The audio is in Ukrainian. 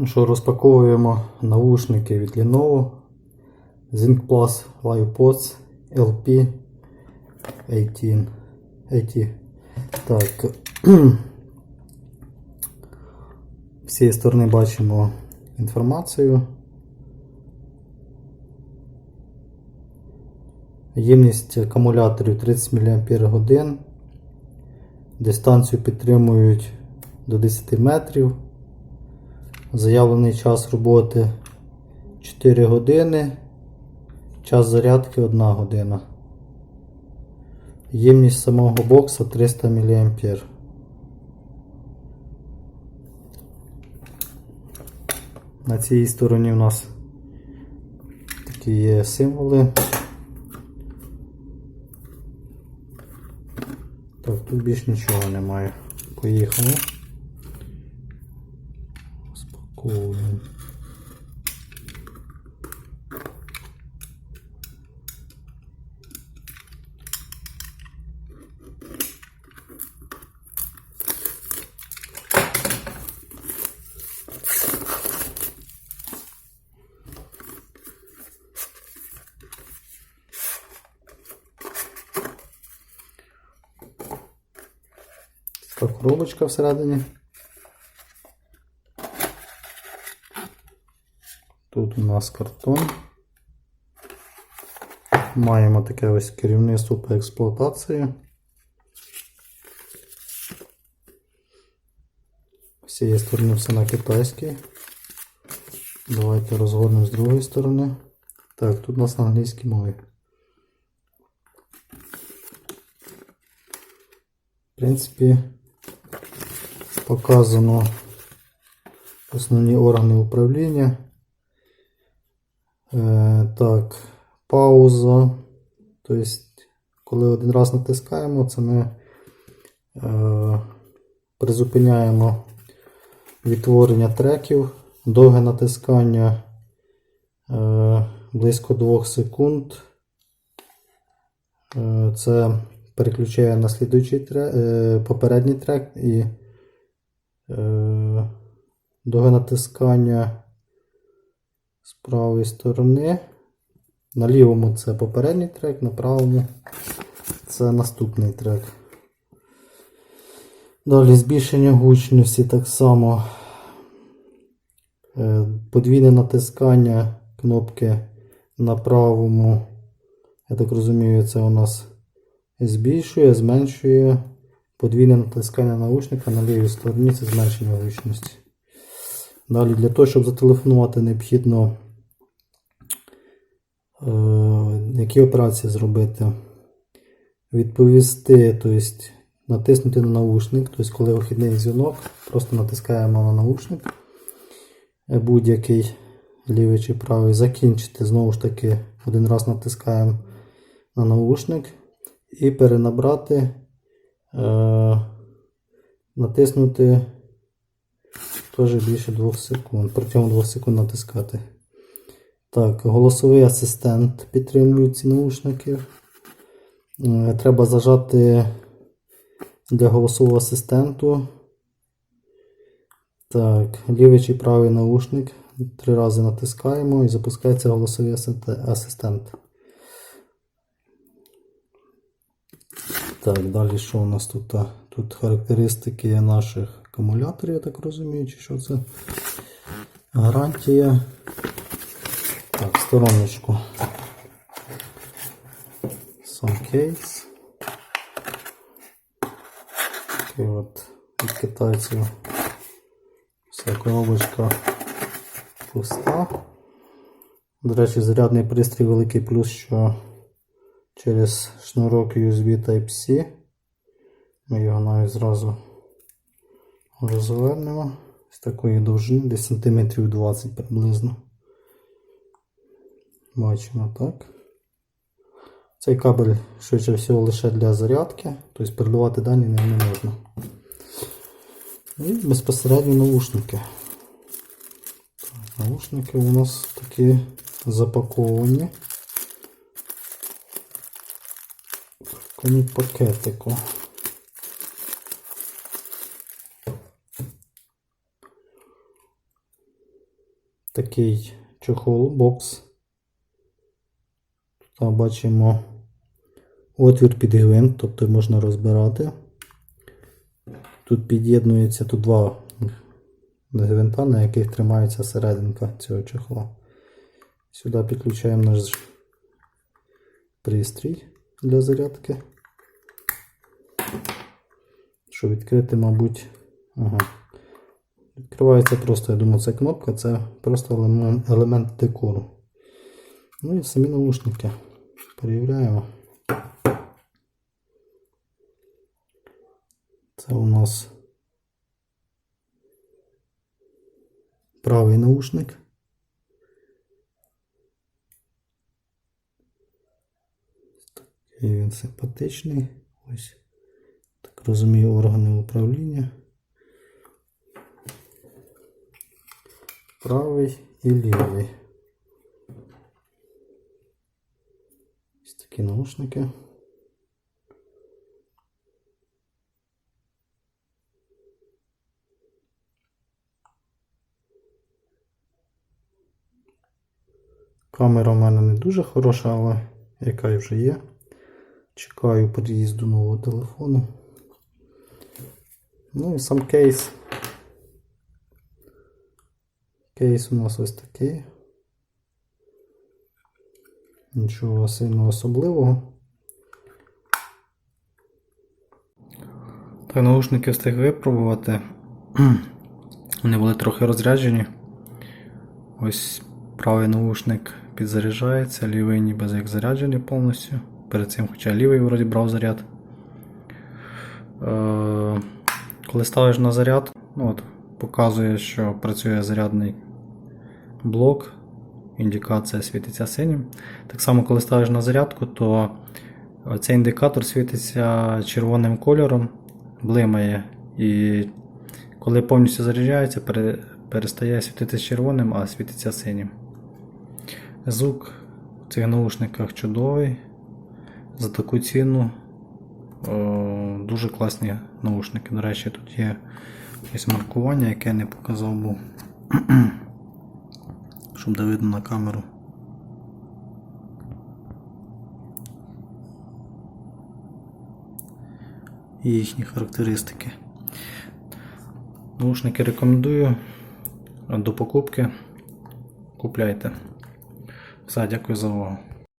Ну що, розпаковуємо наушники від Lenovo Zinc Plus LivePods LP 18. 80. Так. З сторони бачимо інформацію. Ємність акумуляторів 30 мАч. Дистанцію підтримують до 10 метрів. Заявлений час роботи 4 години. Час зарядки 1 година. Ємність самого бокса 300 мА. На цій стороні у нас такі є символи. Так, тут більш нічого немає. Поїхали. Така коробочка всередині. Тут у нас картон. Маємо таке ось керівництво по експлуатації. З цієї сторони все на китайській. Давайте розгорнемо з другої сторони. Так, тут у нас на англійській мові. В принципі, показано основні органи управління. Е, так, пауза. Тобто, коли один раз натискаємо, це ми е, призупиняємо відтворення треків, довге натискання е, близько 2 секунд. Це переключає на слідуючий трек, попередній трек і довге натискання з правої сторони. На лівому це попередній трек, на правому це наступний трек. Далі збільшення гучності так само. Е, Подвійне натискання кнопки на правому. Я так розумію, це у нас збільшує, зменшує подвійне натискання наушника на лівій стороні це зменшення гучності. Далі для того, щоб зателефонувати, необхідно е, які операції зробити. Відповісти, тобто натиснути на наушник, тобто коли вихідний дзвінок, просто натискаємо на наушник е, будь-який лівий чи правий, закінчити. Знову ж таки, один раз натискаємо на наушник і перенабрати, е, натиснути теж більше 2 секунд. Протягом 2 секунд натискати. Так, голосовий асистент підтримує ці наушники. Е, Треба зажати для голосового асистенту. Так, лівий чи правий наушник. Три рази натискаємо і запускається голосовий асистент. Так, далі що у нас тут? Тут характеристики наших акумуляторів, я так розумію, чи що це? Гарантія. Так, стороночку. Сам кейс. Такий от від китайців. Вся коробочка пуста. До речі, зарядний пристрій великий плюс, що через шнурок USB Type-C. Ми його навіть зразу розвернемо з такої довжини, десь сантиметрів 20 приблизно. Бачимо так. Цей кабель швидше всього лише для зарядки, тобто передавати дані не можна. І безпосередньо наушники. Так, наушники у нас такі запаковані. В пакетику. Такий чохол, бокс. Тут бачимо отвір під гвинт, тобто можна розбирати. Тут під'єднується тут два гвинта, на яких тримається серединка цього чохла. Сюди підключаємо наш пристрій для зарядки. Що відкрити, мабуть. Ага. Відкривається просто, я думаю, це кнопка, це просто елемент, декору. Ну і самі наушники. Перевіряємо. Це у нас правий наушник. Такий він симпатичний. Ось. Так розумію, органи управління. Правий і лівий. Ось такі наушники. Камера в мене не дуже хороша, але яка вже є. Чекаю приїзду нового телефону. Ну і сам кейс. Кейс у нас ось такий. Нічого сильно особливого. Так, наушники встиг випробувати. Вони були трохи розряджені. Ось правий наушник підзаряджається, лівий ніби як заряджений повністю. Перед цим, хоча лівий вроді брав заряд. Е, коли ставиш на заряд, ну от, показує, що працює зарядний блок, індикація світиться синім. Так само, коли ставиш на зарядку, то цей індикатор світиться червоним кольором, блимає. І коли повністю заряджається, перестає світитися червоним, а світиться синім. Звук в цих наушниках чудовий. За таку ціну о, дуже класні наушники. До речі, тут є ось маркування, яке я не показав був. Щоб де видно на камеру. І їхні характеристики. Наушники рекомендую до покупки. Купляйте. Все, дякую за увагу.